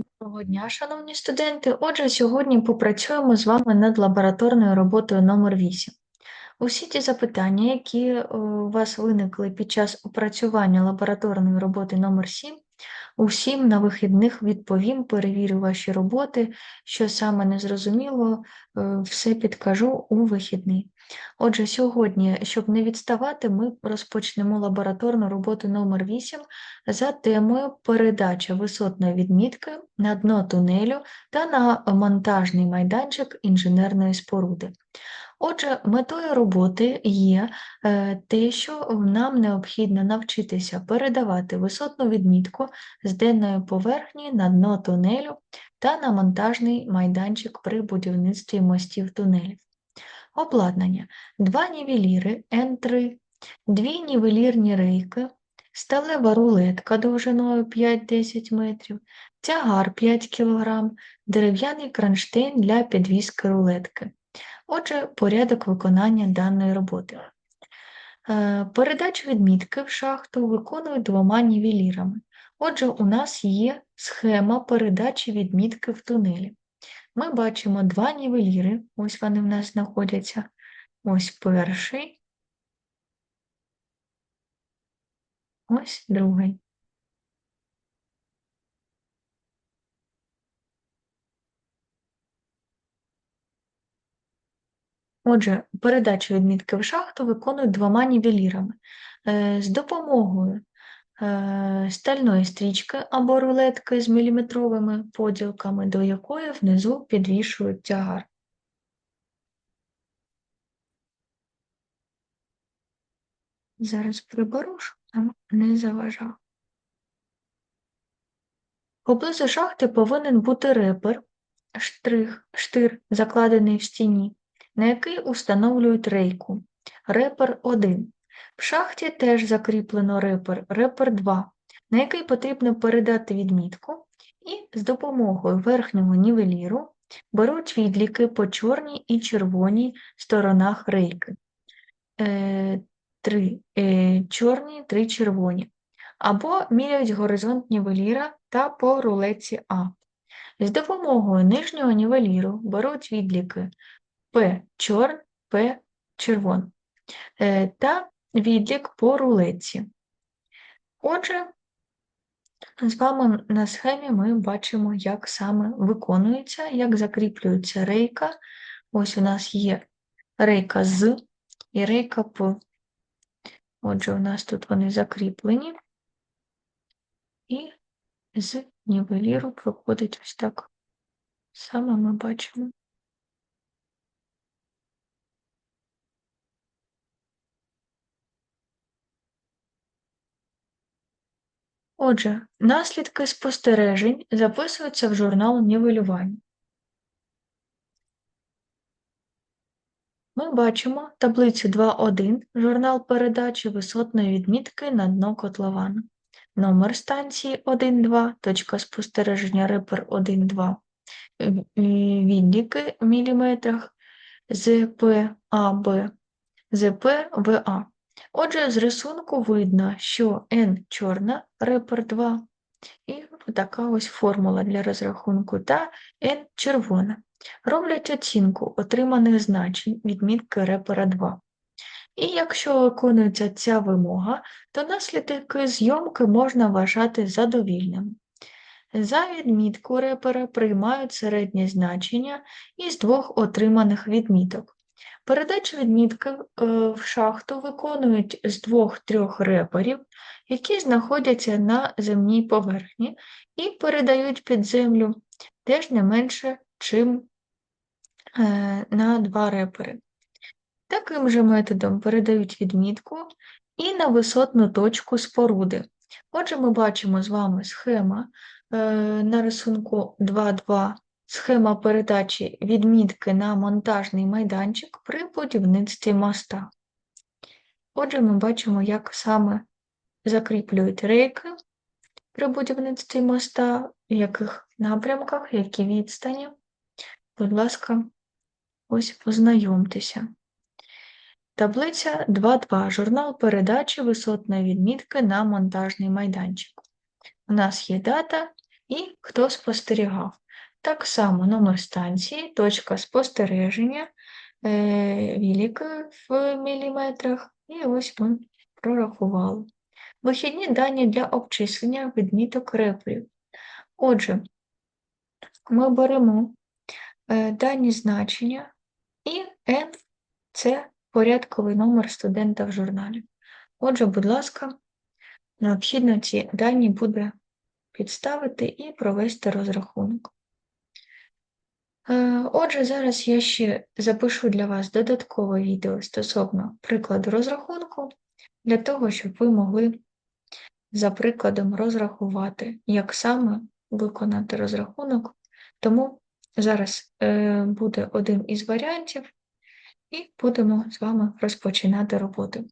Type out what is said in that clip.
Доброго дня, шановні студенти. Отже, сьогодні попрацюємо з вами над лабораторною роботою номер 8. Усі ті запитання, які е, у вас виникли під час опрацювання лабораторної роботи номер 7, усім на вихідних відповім, перевірю ваші роботи, що саме не зрозуміло, е, все підкажу у вихідний. Отже, сьогодні, щоб не відставати, ми розпочнемо лабораторну роботу номер 8 за темою передача висотної відмітки на дно тунелю та на монтажний майданчик інженерної споруди. Отже, метою роботи є е, те, що нам необхідно навчитися передавати висотну відмітку з денної поверхні на дно тунелю та на монтажний майданчик при будівництві мостів тунелів. Обладнання. Два нівеліри N3, дві нівелірні рейки, сталева рулетка довжиною 5-10 метрів, тягар 5 кг, дерев'яний кронштейн для підвіски рулетки. Отже, порядок виконання даної роботи. Е, Передачу відмітки в шахту виконують двома нівелірами. Отже, у нас є схема передачі відмітки в тунелі. Ми бачимо два нівеліри, ось вони в нас знаходяться. Ось перший, ось другий. Отже, передачу відмітки в шахту виконують двома нівелірами. Е, З допомогою е, стальної стрічки або рулетки з міліметровими поділками, до якої внизу підвішують тягар. Зараз приберу, щоб не заважав. Поблизу шахти повинен бути репер, штрих, штир, закладений в стіні, на який установлюють рейку. Репер 1. В шахті теж закріплено репер, репер 2, на який потрібно передати відмітку, і з допомогою верхнього нівеліру беруть відліки по чорній і червоній сторонах рейки. Е, три е, чорні, три червоні. Або міряють горизонт нівеліра та по рулетці А. З допомогою нижнього нівеліру беруть відліки П чорн, П червон е, та відлік по рулетці. Отже, з вами на схемі ми бачимо, як саме виконується, як закріплюється рейка. Ось у нас є рейка з і рейка П. Отже, у нас тут вони закріплені, і з нівеліру проходить ось так. Саме ми бачимо. Отже, наслідки спостережень записуються в журнал нівелювання. Ми бачимо таблицю 2.1, журнал передачі висотної відмітки на дно котлована. Номер станції 1.2, точка спостереження репер 1.2, відліки в міліметрах ЗП АБ, ЗП ВА. Отже, з рисунку видно, що N чорна, репер 2, і така ось формула для розрахунку, та N червона. Роблять оцінку отриманих значень відмітки репера 2. І якщо виконується ця вимога, то наслідки зйомки можна вважати задовільними. За відмітку репера приймають середнє значення із двох отриманих відміток. Передачу відмітки е, в шахту виконують з двох-трьох реперів, які знаходяться на земній поверхні, і передають під землю теж не менше, чим е, на два репери. Таким же методом передають відмітку і на висотну точку споруди. Отже, ми бачимо з вами схема е, на рисунку 2.2 Схема передачі відмітки на монтажний майданчик при будівництві моста. Отже, ми бачимо, як саме закріплюють рейки при будівництві моста, в яких напрямках, які відстані. Будь ласка, ось познайомтеся. Таблиця 2.2. Журнал передачі висотної відмітки на монтажний майданчик. У нас є дата і хто спостерігав. Так само номер станції, точка спостереження, е, вілік в міліметрах, і ось ми прорахували. Вихідні дані для обчислення відміток реплів. Отже, ми беремо е, дані значення і N – це порядковий номер студента в журналі. Отже, будь ласка, необхідно ці дані буде підставити і провести розрахунок. Е, Отже, зараз я ще запишу для вас додаткове відео стосовно прикладу розрахунку, для того, щоб ви могли за прикладом розрахувати, як саме виконати розрахунок. Тому зараз е, буде один із варіантів, і будемо з вами розпочинати роботу.